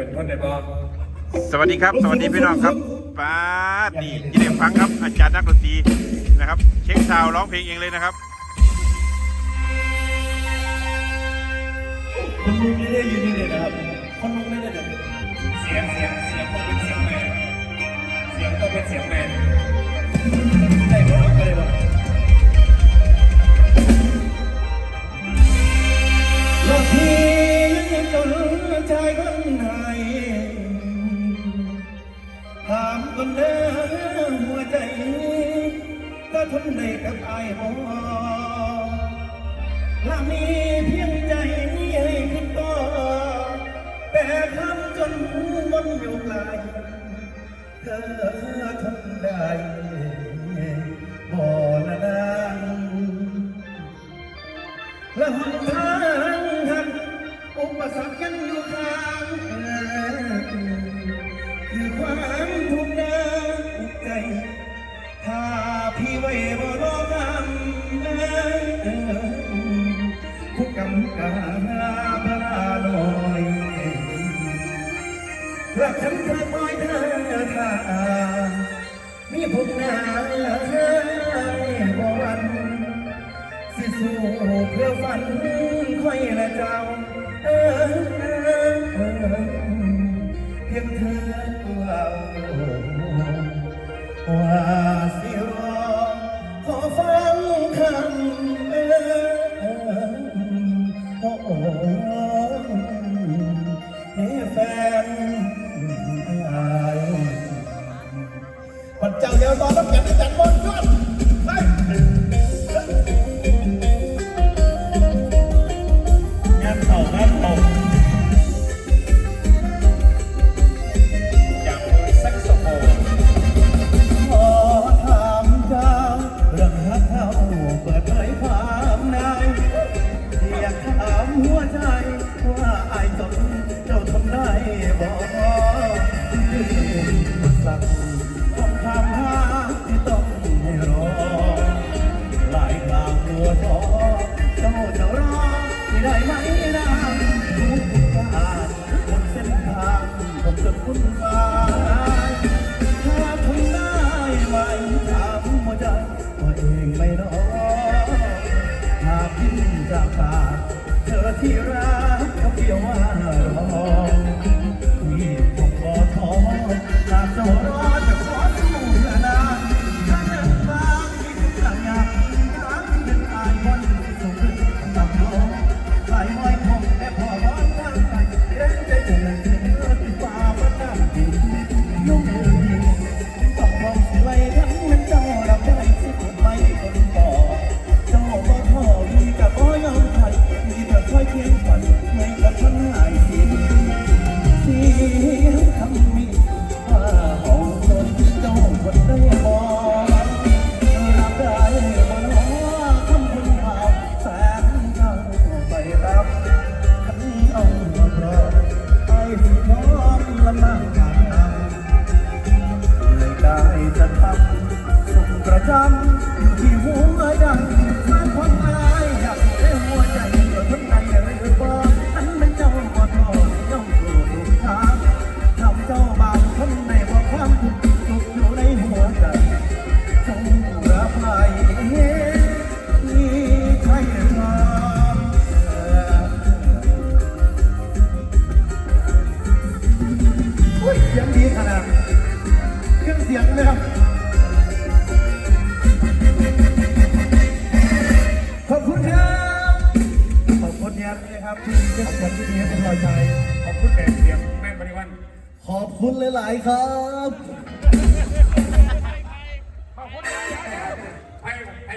เป็นคนในบ้านสวัสดีครับ สวัสดีพี่น้องครับป้าดนี่ยินดีฟังครับ อาจารย์นักดนตรีนะครับ เช็คซาวด์ร้องเพลงเองเลยนะครับคนลุกนี่ได้ยินนี่เลยนะครับคนลุกนี่ได้เลยเสียงเสียงเสียงต้องเป็นเสียงแมนเสียงต้องเป็นเสียงแมน มีเพียงใจนี้ให้คิดต่อแต่คำจนหูมันอยู่ไกลเธอทนได้บ่ละนางและหนทางหันอุปสรรคยังอยู่ มีผมหนาเธอบ่วัน สิสู้เพื่อฝันค่อยละเจ้า เออเออเพียงเธอว่าว่า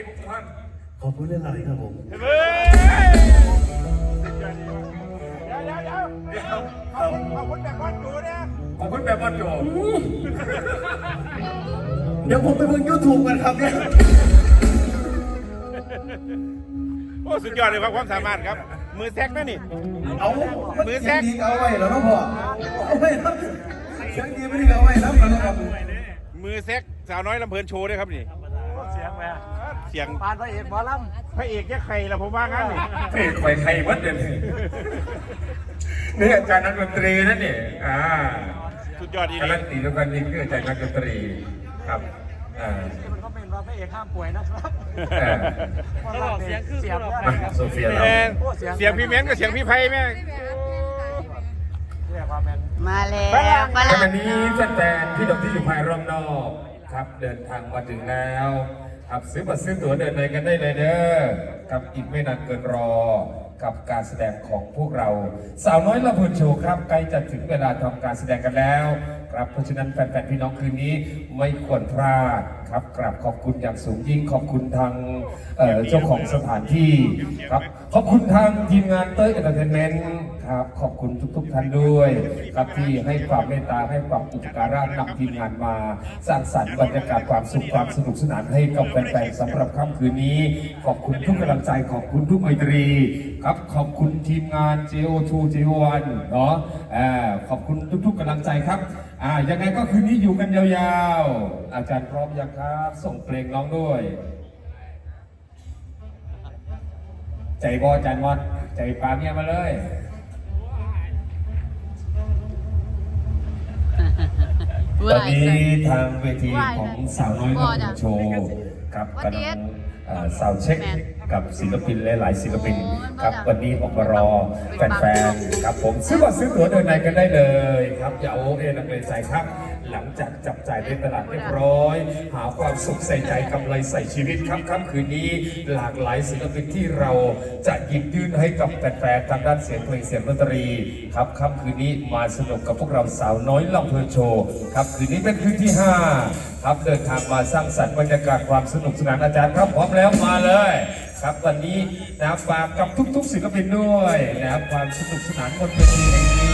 ทุกท่านขอบคุณหลายๆครับผมเฮ้ยเดี๋ยวเอาเอาคนแบบวันดูเนี่ยขอบคุณแบบบอลโจเดี๋ยวผมไปเบิ่งยูทูบกันครับเนี่ยโอ้สุดยอดเลยครับความสามารถครับ มือแซกนะนี่ เอามือแซกเสียงดีก็เอาไว้แล้วเนาะพ่อเอาไว้ครับเสียงดีไม่ได้ก็เอาไว้แล้วแล้วครับมือแซกสาวน้อยลำเพลินโชว์ด้วยครับนี่เสียงแม่เสียงปานพระเอกหมอลำพระเอกแค่ใครละผมว่างั้นนี่เพลงไปใครวัดเด่นยนี่อาจารย์นักดนตรีนั่นนี่อ่าสุดยอดอีการันี่นตีด้วยกันนี่คืออาจารย์นักดนตรีครับอ่ามันก็เป็นว่าพระเอกห้ามป่วยนะครับเออตลอดเสียงคือเสียงมาโซเฟียเรา แม่งเสียงพี่เม้นกับเสียงพี่ไพ่แม่ง เรียกว่าแมนมาแล้วฝขรั่งณะนี้แฟนๆที่ดอกที่อยู่ภายรอบนอก ครับเดินทางมาถึงแล้วครับซื้อบัตรซื้อตั๋วเดินไปกันได้เลยเด้อกับอีกไม่นานเกินรอ กับการแสดงของพวกเรา สาวน้อยละพุนโชว์ครับใกล้จะถึงเวลาทำการแสดงกันแล้ว ครับเพราะฉะนั้นแฟนๆพี่น้องคืนนี้ไม่ควรพลาดครับกราบขอบคุณอย่างสูงยิ่งขอบคุณทางเอ่อเจ้าของสถานที่ครับขอบคุณทางทีมงานเต้ยเอนเตอร์เทนเมนต์ครับขอบคุณทุกๆท่านด้วยครับที่ให้ความเมตตาให้ความอุปการะนำทีมงานมา สร้างสรรค์บรรยากาศความสุขความสนุกสนานให้กับแฟนๆสำหรับค่ำคืนนี้ ขอบคุณทุกกำลังใจขอบคุณทุกไมตรี ครับขอบคุณทีมงาน JO2 JO1 เนาะอ่าขอบคุณทุกๆกำลังใจครับอ่ายังไงก็คืนนี้อยู่กันยาวๆ อาจารย์พร้อมยังครับ ส่งเพลงน้องด้วย ใจบออาจารย์มอนใจปาเมียมาเลยตอนนี้ทางเวทีของสาวน้อยก็โชว์ ครับกำลังเอ่อสาวเช็คกับศิลปินหลายๆศิลปินครับวันนี้ออกมารอแฟนๆครับผมซื้อบัตรซื้อตั๋วเดินในกันได้เลยครับอย่าโอเอนักเลงใจครับ หลังจากจับจ่ายในตลาดเรียบร้อย หาความสุขใส่ใจกำไรใส่ชีวิตครับค่ำคืนนี้หลากหลายศิลปินที่เราจะหยิบยื่นให้กับแฟนๆทางด้านเสียงเพลงเสียงดนตรีครับค่ำคืนนี้มาสนุกกับพวกเราสาวน้อยลำเพลินโชว์ครับคืนนี้เป็นคืนที่ 5 ครับเดินทางมาสร้างสรรค์บรรยากาศความสนุกสนานอาจารย์ครับพร้อมแล้วมาเลยครับวันนี้นะฝากกับทุกๆศิลปินด้วยนะครับความสนุกสนานบนเวทีแห่งนี้